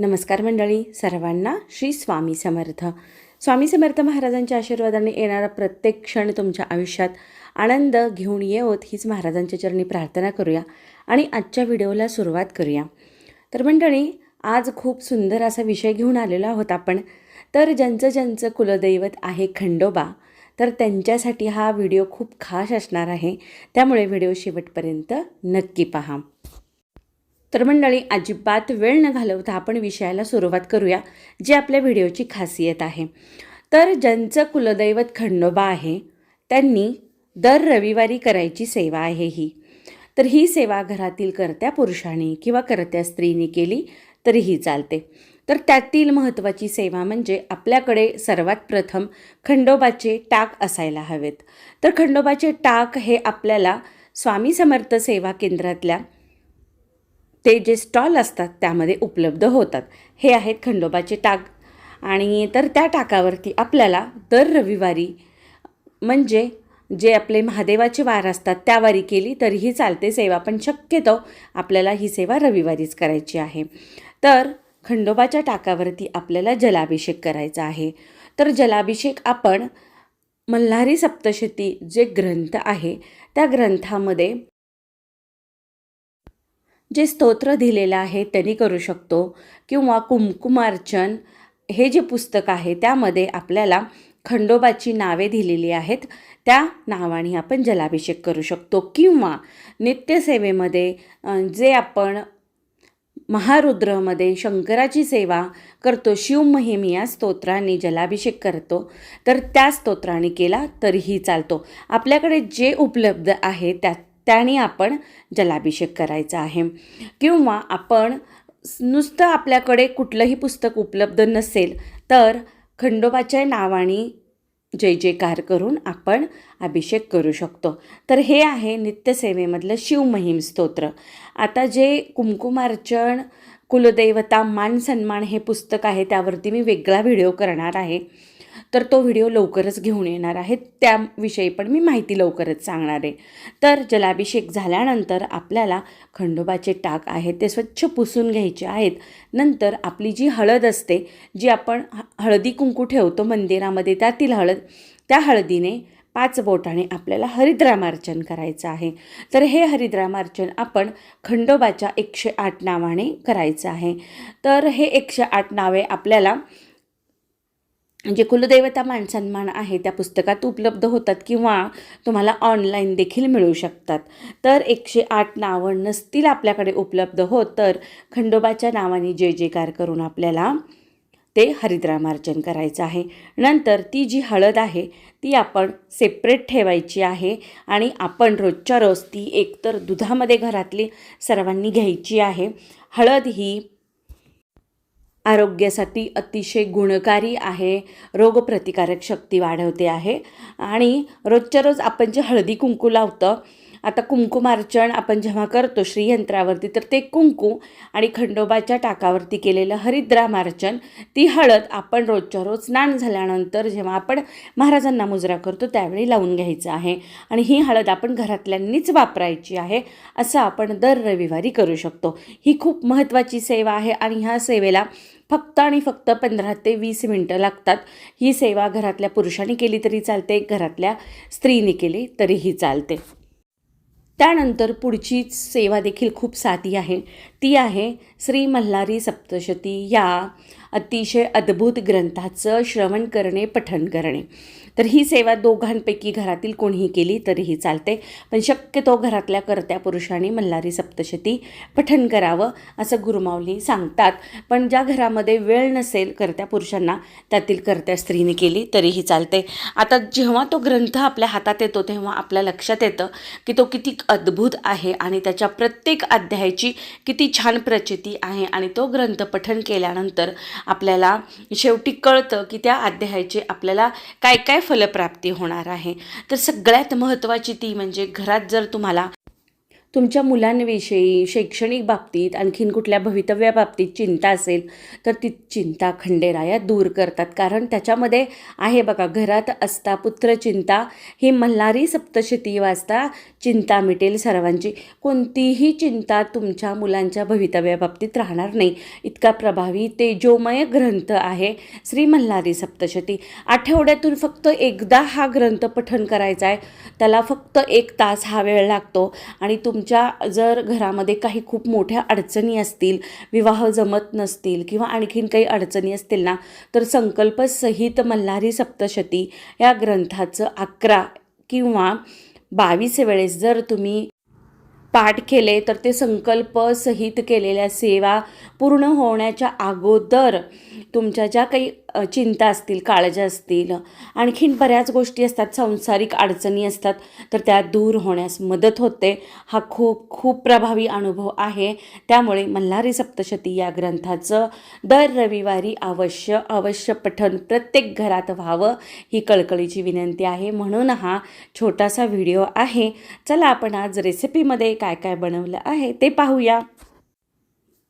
नमस्कार मंडळी सर्वांना श्री स्वामी समर्थ. स्वामी समर्थ महाराजांच्या आशीर्वादाने येणारा प्रत्येक क्षण तुमच्या आयुष्यात आनंद घेऊन येवत हीच महाराजांच्या चरणी प्रार्थना करूया आणि आजच्या व्हिडिओला सुरुवात करूया. तर मंडळी आज खूप सुंदर असा विषय घेऊन आलेलो आहोत आपण. तर ज्यांचं ज्यांचं कुलदैवत आहे खंडोबा तर त्यांच्यासाठी हा व्हिडिओ खूप खास असणार आहे. त्यामुळे व्हिडिओ शेवटपर्यंत नक्की पहा. तर मंडळी अजिबात वेळ न घालवता आपण विषयाला सुरुवात करूया जी आपल्या व्हिडिओची खासियत आहे. तर ज्यांचं कुलदैवत खंडोबा आहे त्यांनी दर रविवारी करायची सेवा आहे ही. तर ही सेवा घरातील करत्या पुरुषाने किंवा करत्या स्त्रीने केली तरीही चालते. तर त्यातील महत्त्वाची सेवा म्हणजे आपल्याकडे सर्वात प्रथम खंडोबाचे टाक असायला हवेत. तर खंडोबाचे टाक हे आपल्याला स्वामी समर्थ सेवा केंद्रातल्या ते जे स्टॉल असतात त्यामध्ये उपलब्ध होतात. हे आहेत खंडोबाचे टाक. आणि तर त्या टाकावरती आपल्याला दर रविवारी म्हणजे जे आपले महादेवाचे वार असतात त्या वारी केली तरीही चालते सेवा पण शक्यतो आपल्याला ही सेवा रविवारीच करायची आहे. तर खंडोबाच्या टाकावरती आपल्याला जलाभिषेक करायचा आहे. तर जलाभिषेक आपण मल्हारी सप्तशती जे ग्रंथ आहे त्या ग्रंथामध्ये जे स्तोत्र दिलेलं आहे त्यांनी करू शकतो. किंवा कुमकुमार्चन हे जे पुस्तक आहे त्यामध्ये आपल्याला खंडोबाची नावे दिलेली आहेत. त्या नावाने आपण जलाभिषेक करू शकतो. किंवा नित्यसेवेमध्ये जे आपण महारुद्रमध्ये शंकराची सेवा करतो शिवमहिम या स्तोत्राने जलाभिषेक करतो तर त्या स्तोत्राने केला तरीही चालतो. आपल्याकडे जे उपलब्ध आहे त्या त्याने आपण जलाभिषेक करायचा आहे. किंवा आपण नुसतं आपल्याकडे कुठलंही पुस्तक उपलब्ध नसेल तर खंडोबाच्या नावाने जय जयकार करून आपण अभिषेक करू शकतो. तर हे आहे नित्यसेवेमधलं शिवमहिम स्तोत्र. आता जे कुमकुमार्चन कुलदैवता मान सन्मान हे पुस्तक आहे त्यावरती मी वेगळा व्हिडिओ करणार आहे. तर तो व्हिडिओ लवकरच घेऊन येणार आहे. त्याविषयी पण मी माहिती लवकरच सांगणार आहे. तर जलाभिषेक झाल्यानंतर आपल्याला खंडोबाचे टाक आहेत ते स्वच्छ पुसून घ्यायचे आहेत. नंतर आपली जी हळद असते जी आपण हळदी कुंकू ठेवतो मंदिरामध्ये त्यातील हळद त्या हळदीने पाच बोटाने आपल्याला हरिद्रामार्चन करायचं आहे. तर हे हरिद्रामार्चन आपण खंडोबाच्या एकशे आठ नावाने करायचं आहे. तर हे एकशे आठ नावे आपल्याला म्हणजे जे कुलदेवता मानसन्मान आहे त्या पुस्तकात उपलब्ध होतात किंवा तुम्हाला ऑनलाईन देखील मिळू शकतात. तर एकशे आठ नावं नसतील आपल्याकडे उपलब्ध होत तर खंडोबाच्या नावाने जय जयकार करून आपल्याला ते हरिद्रामार्जन करायचं आहे. नंतर ती जी हळद आहे ती आपण सेपरेट ठेवायची आहे आणि आपण रोजच्या रोज ती एकतर दुधामध्ये घरातली सर्वांनी घ्यायची आहे. हळद ही आरोग्यासाठी अतिशय गुणकारी आहे रोगप्रतिकारक शक्ती वाढवते आहे. आणि रोजच्या रोज आपण जे हळदी कुंकू लावतं आता कुंकुमार्चन आपण जेव्हा करतो श्रीयंत्रावरती तर ते कुंकू आणि खंडोबाच्या टाकावरती केलेलं हरिद्रामार्चन ती हळद आपण रोजच्या रोज स्नान झाल्यानंतर जेव्हा आपण महाराजांना मुजरा करतो त्यावेळी लावून घ्यायचं आहे. आणि ही हळद आपण घरातल्यांनीच वापरायची आहे असं आपण दर रविवारी करू शकतो. ही खूप महत्त्वाची सेवा आहे आणि ह्या सेवेला फक्त आणि फक्त पंधरा ते वीस मिनटं लागतात. ही सेवा घरातल्या पुरुषांनी केली तरी चालते घरातल्या स्त्रीने केली तरीही चालते. त्यानंतर पुढची सेवा देखील खूप साधी आहे. ती आहे श्री मल्हारी सप्तशती. या अतिशय अद्भुत ग्रंथाचं श्रवण करणे पठण करणे. तर ही सेवा दोघांपैकी घरातील कोणीही केली तरीही चालते. पण शक्यतो घरातल्या करत्या पुरुषांनी मल्हारी सप्तशती पठण करावं असं गुरुमावली सांगतात. पण ज्या घरामध्ये वेळ नसेल करत्या पुरुषांना त्यातील करत्या स्त्रीने केली तरीही चालते. आता जेव्हा तो ग्रंथ आपल्या हातात येतो तेव्हा आपल्या लक्षात येतं की तो किती अद्भुत आहे आणि त्याच्या प्रत्येक अध्यायाची किती छान प्रचिती आहे आणि तो ग्रंथ पठण केल्यानंतर आपल्याला शेवटी कळतं की त्या अध्यायाचे आपल्याला काय काय फलप्राप्ती होणार आहे. तर सगळ्यात महत्त्वाची ती म्हणजे घरात जर तुम्हाला तुमच्या मुलांविषयी शैक्षणिक बाबतीत आणखीन कुठल्या भवितव्याबाबतीत चिंता असेल तर ती चिंता खंडेराया दूर करतात. कारण त्याच्यामध्ये आहे बघा घरात असता पुत्र चिंता ही मल्हारी सप्तशती वाजता चिंता मिटेल सर्वांची. कोणतीही चिंता तुमच्या मुलांच्या भवितव्याबाबतीत राहणार नाही. इतका प्रभावी तेजोमय ग्रंथ आहे श्री मल्हारी सप्तशती. आठवड्यातून फक्त एकदा हा ग्रंथ पठण करायचा आहे त्याला फक्त एक तास हा वेळ लागतो आणि तुम तुमच्या जर घरामध्ये काही खूप मोठ्या अडचणी असतील विवाह जमत नसतील किंवा आणखीन काही अडचणी असतील ना तर संकल्पसहित मल्हारी सप्तशती या ग्रंथाचं अकरा किंवा बावीस वेळेस जर तुम्ही पाठ केले तर ते संकल्पसहित केलेल्या सेवा पूर्ण होण्याच्या अगोदर तुमच्या ज्या काही चिंता असतील काळज्या असतील आणखीन बऱ्याच गोष्टी असतात सांसारिक अडचणी असतात तर त्या दूर होण्यास मदत होते. हा खूप खूप प्रभावी अनुभव आहे. त्यामुळे मल्हारी सप्तशती या ग्रंथाचं दर रविवारी अवश्य अवश्य पठन प्रत्येक घरात व्हावं ही कळकळीची विनंती आहे. म्हणून हा छोटासा व्हिडिओ आहे. चला आपण आज रेसिपीमध्ये काय काय बनवलं आहे ते पाहूया.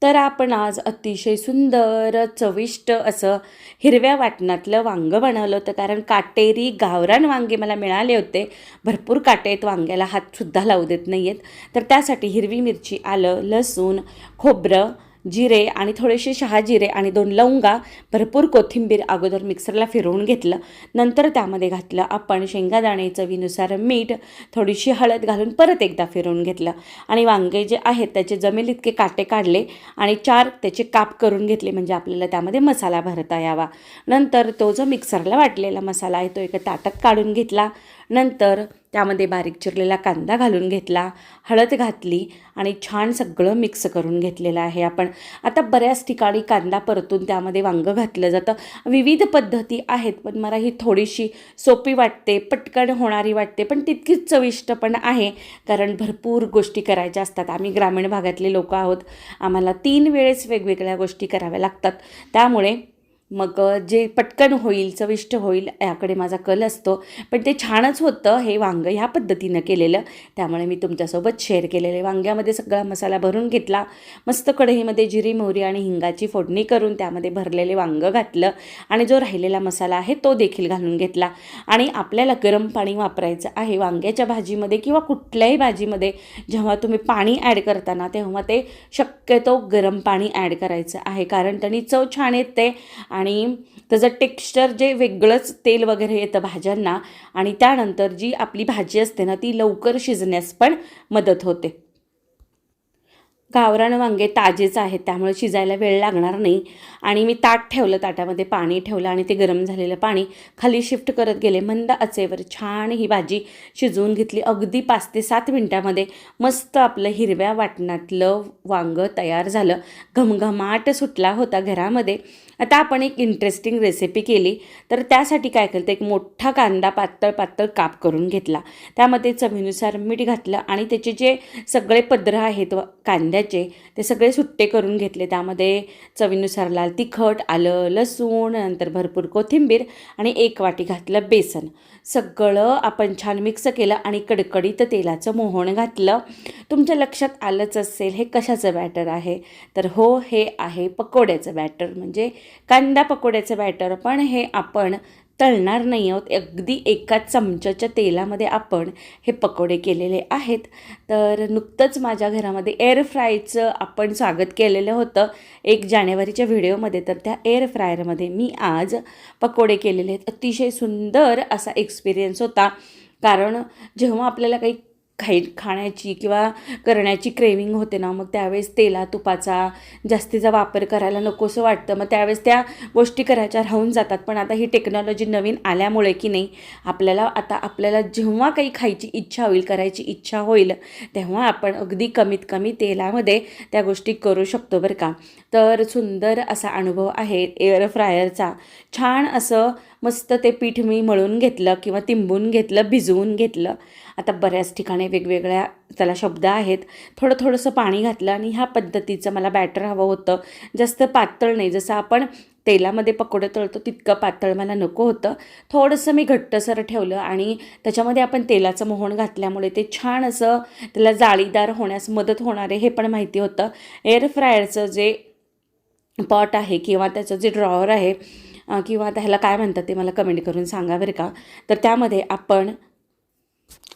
तर आपण आज अतिशय सुंदर चविष्ट असं हिरव्या वाटणातलं वांगं बनवलं होतं. कारण काटेरी गावरान वांगे मला मिळाले होते. भरपूर काटे आहेत वांग्याला हातसुद्धा लावू देत नाही आहेत तर त्यासाठी हिरवी मिरची आलं लसूण खोबरं जिरे आणि थोडेसे शहाजिरे आणि दोन लवंगा भरपूर कोथिंबीर अगोदर मिक्सरला फिरवून घेतलं. नंतर त्यामध्ये घातलं आपण शेंगादाणे चवीनुसार मीठ थोडीशी हळद घालून परत एकदा फिरवून घेतलं. आणि वांगे जे आहेत त्याचे जमेल इतके काटे काढले आणि चार त्याचे काप करून घेतले म्हणजे आपल्याला त्यामध्ये मसाला भरता यावा. नंतर तो जो मिक्सरला वाटलेला मसाला आहे तो एका ताटात काढून घेतला. नंतर त्यामध्ये बारीक चिरलेला कांदा घालून घेतला हळद घातली आणि छान सगळं मिक्स करून घेतलेलं आहे आपण. आता बऱ्याच ठिकाणी कांदा परतून त्यामध्ये वांगं घातलं जातं. विविध पद्धती आहेत पण मला ही थोडीशी सोपी वाटते पटकन होणारी वाटते पण तितकीच चविष्ट पण आहे. कारण भरपूर गोष्टी करायच्या असतात. आम्ही ग्रामीण भागातले लोक आहोत. आम्हाला तीन वेळेस वेगवेगळ्या गोष्टी कराव्या लागतात. त्यामुळे मग जे पटकन होईल चविष्ट होईल याकडे माझा कल असतो. पण ते छानच होतं हे वांगं ह्या पद्धतीनं केलेलं. त्यामुळे मी तुमच्यासोबत शेअर केलेले वांग्यामध्ये सगळा मसाला भरून घेतला. मस्त कढईमध्ये जिरी मोहरी आणि हिंगाची फोडणी करून त्यामध्ये भरलेले वांगं घातलं. आणि जो राहिलेला मसाला आहे तो देखील घालून घेतला. आणि आपल्याला गरम पाणी वापरायचं आहे वांग्याच्या भाजीमध्ये किंवा कुठल्याही भाजीमध्ये जेव्हा तुम्ही पाणी ॲड करताना तेव्हा ते शक्यतो गरम पाणी ॲड करायचं आहे. कारण त्यांनी चव छान येते आणि आणि त्याचं टेक्स्चर जे वेगळंच तेल वगैरे येतं भाज्यांना आणि त्यानंतर जी आपली भाजी असते ना ती लवकर शिजण्यास पण मदत होते. गावरान वांगे ताजेच आहेत त्यामुळे शिजायला वेळ लागणार नाही. आणि मी ताट ठेवलं ताटामध्ये पाणी ठेवलं आणि ते गरम झालेलं पाणी खाली शिफ्ट करत गेले. मंद आचेवर छान ही भाजी शिजवून घेतली. अगदी पाच ते सात मिनटामध्ये मस्त आपलं हिरव्या वाटणातलं वांगं तयार झालं. घमघमाट सुटला होता घरामध्ये. आता आपण एक इंटरेस्टिंग रेसिपी केली. तर त्यासाठी काय करतं एक मोठा कांदा पातळ पातळ काप करून घेतला. त्यामध्ये चवीनुसार मीठ घातलं आणि त्याचे जे सगळे पदरं आहेत व कांद्याचे ते सगळे सुट्टे करून घेतले. त्यामध्ये चवीनुसार लाल तिखट आलं लसूण नंतर भरपूर कोथिंबीर आणि एक वाटी घातलं बेसन. सगळं आपण छान मिक्स केलं आणि कडकडीत तेलाचं मोहन घातलं. तुमच्या लक्षात आलंच असेल हे कशाचं बॅटर आहे? तर हो हे आहे पकोड्याचं बॅटर. म्हणजे कांदा पकोड्याचं बॅटर. पण हे आपण तळणार नाही आहोत. अगदी एका चमच्याच्या तेलामध्ये आपण हे पकोडे केलेले आहेत. तर नुकतंच माझ्या घरामध्ये एअर फ्रायचं आपण स्वागत केलेलं होतं. एक जानेवारीच्या व्हिडिओमध्ये तर त्या एअर फ्रायरमध्ये मी आज पकोडे केलेले आहेत. अतिशय सुंदर असा एक्सपिरियन्स होता. कारण जेव्हा आपल्याला काही खाई खाण्याची किंवा करण्याची क्रेविंग होते ना मग त्यावेळेस तेला तुपाचा जास्तीचा वापर करायला नकोसं वाटतं. मग त्यावेळेस त्या गोष्टी करायच्या राहून जातात. पण आता ही टेक्नॉलॉजी नवीन आल्यामुळे की नाही आपल्याला आता आपल्याला जेव्हा काही खायची इच्छा होईल करायची इच्छा होईल तेव्हा आपण अगदी कमीत कमी तेलामध्ये त्या गोष्टी करू शकतो बरं का. तर सुंदर असा अनुभव आहे एअर फ्रायरचा. छान असं मस्त ते पीठ मी मळून घेतलं किंवा तिंबून घेतलं भिजवून घेतलं. आता बऱ्याच ठिकाणी वेगवेगळ्या त्याला शब्द आहेत. थोडं थोडंसं पाणी घातलं आणि ह्या पद्धतीचं मला बॅटर हवं होतं. जास्त पातळ नाही. जसं आपण तेलामध्ये पकोडे तळतो तितकं पातळ मला नको होतं. थोडंसं मी घट्टसर ठेवलं आणि त्याच्यामध्ये आपण तेलाचं मोहन घातल्यामुळे ते छान असं त्याला जाळीदार होण्यास मदत होणार आहे हे पण माहिती होतं. एअर फ्रायरचं जे पॉट आहे किंवा त्याचं जे ड्रॉवर आहे किंवा किंवा त्याला काय म्हणतात ते मला कमेंट करून सांगा बरं का. तर त्यामध्ये आपण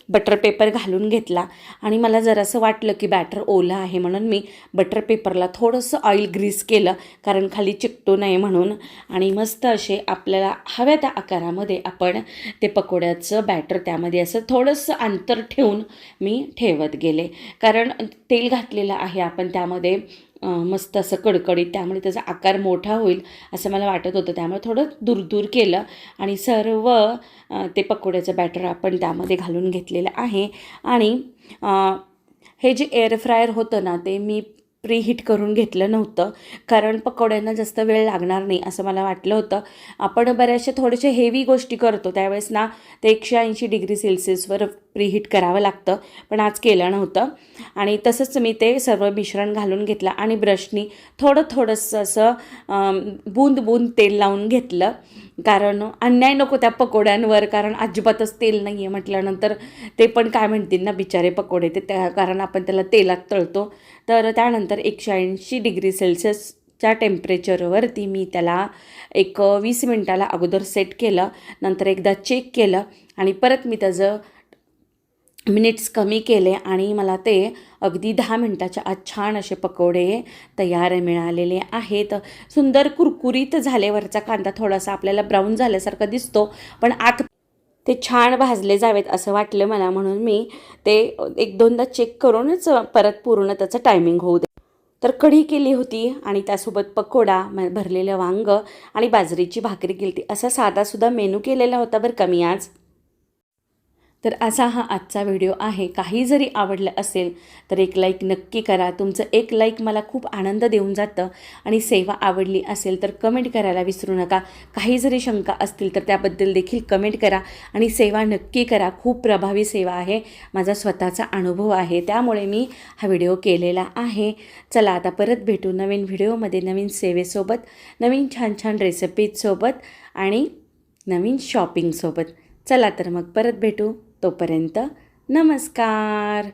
बटर पेपर घालून घेतला आणि मला जरासं वाटलं की बॅटर ओलं आहे म्हणून मी बटर पेपरला थोडंसं ऑइल ग्रीस केलं कारण खाली चिकटू नये म्हणून. आणि मस्त असे आपल्याला हव्या त्या आकारामध्ये आपण ते पकोड्याचं बॅटर त्यामध्ये असं थोडंसं अंतर ठेवून मी ठेवत गेले. कारण तेल घातलेलं आहे आपण त्यामध्ये. मस्त असं कडकडीत त्यामुळे त्याचा आकार मोठा होईल असं मला वाटत होतं. त्यामुळे थोडं दूर केलं आणि सर्व ते पकोड्याचं बॅटर आपण त्यामध्ये घालून घेतलेलं आहे. आणि हे जे एअर फ्रायर होतं ना ते मी प्रीहीट करून घेतलं नव्हतं. कारण पकोड्यांना जास्त वेळ लागणार नाही असं मला वाटलं होतं. आपण बऱ्याचशा थोडेसे हेवी गोष्टी करतो. त्यावेळेस ना ते एकशे ऐंशी डिग्री सेल्सिअसवर प्रीहीट करावं लागतं पण आज केलं नव्हतं. आणि तसंच मी ते सर्व मिश्रण घालून घेतलं आणि ब्रशनी थोडं थोडंसं असं अम, बूंद बूंद तेल लावून घेतलं. कारण अन्याय नको त्या पकोड्यांवर कारण अजिबातच तेल नाही आहे म्हटल्यानंतर ते पण काय म्हणतील ना बिचारे पकोडे ते त्या कारण आपण त्याला तेलात तळतो. तर त्यानंतर एकशे ऐंशी डिग्री सेल्सिअसच्या टेम्परेचरवरती मी त्याला एक वीस मिनटाला अगोदर सेट केलं. नंतर एकदा चेक केलं आणि परत मी त्याचं मिनिट्स कमी केले आणि मला ते अगदी दहा मिनटाच्या आत छान असे पकोडे तयार मिळालेले आहेत. सुंदर कुरकुरीत झाल्यावरचा कांदा थोडासा आपल्याला ब्राऊन झाल्यासारखा दिसतो पण आत ते छान भाजले जावेत असं वाटलं मला म्हणून मी ते एक दोनदा चेक करूनच परत पूर्ण त्याचं टायमिंग होऊ दे. तर कढी केली होती आणि त्यासोबत पकोडा म- भरलेलं वांग आणि बाजरीची भाकरी केली होती. असा साधासुद्धा मेनू केलेला होता बरं कमी आज. तर असा हा आजचा व्हिडिओ आहे. काही जरी आवडलं असेल तर एक लाईक नक्की करा. तुमचं एक लाईक मला खूप आनंद देऊन जातं आणि सेवा आवडली असेल तर कमेंट करायला विसरू नका. काही जरी शंका असतील तर त्याबद्दल देखील कमेंट करा आणि सेवा नक्की करा. खूप प्रभावी सेवा आहे. माझा स्वतःचा अनुभव आहे. त्यामुळे मी हा व्हिडिओ केलेला आहे. चला आता परत भेटू नवीन व्हिडिओमध्ये नवीन सेवेसोबत नवीन छान छान रेसिपीजसोबत आणि नवीन शॉपिंगसोबत चला तर मग परत भेटू. तोपर्यंत नमस्कार.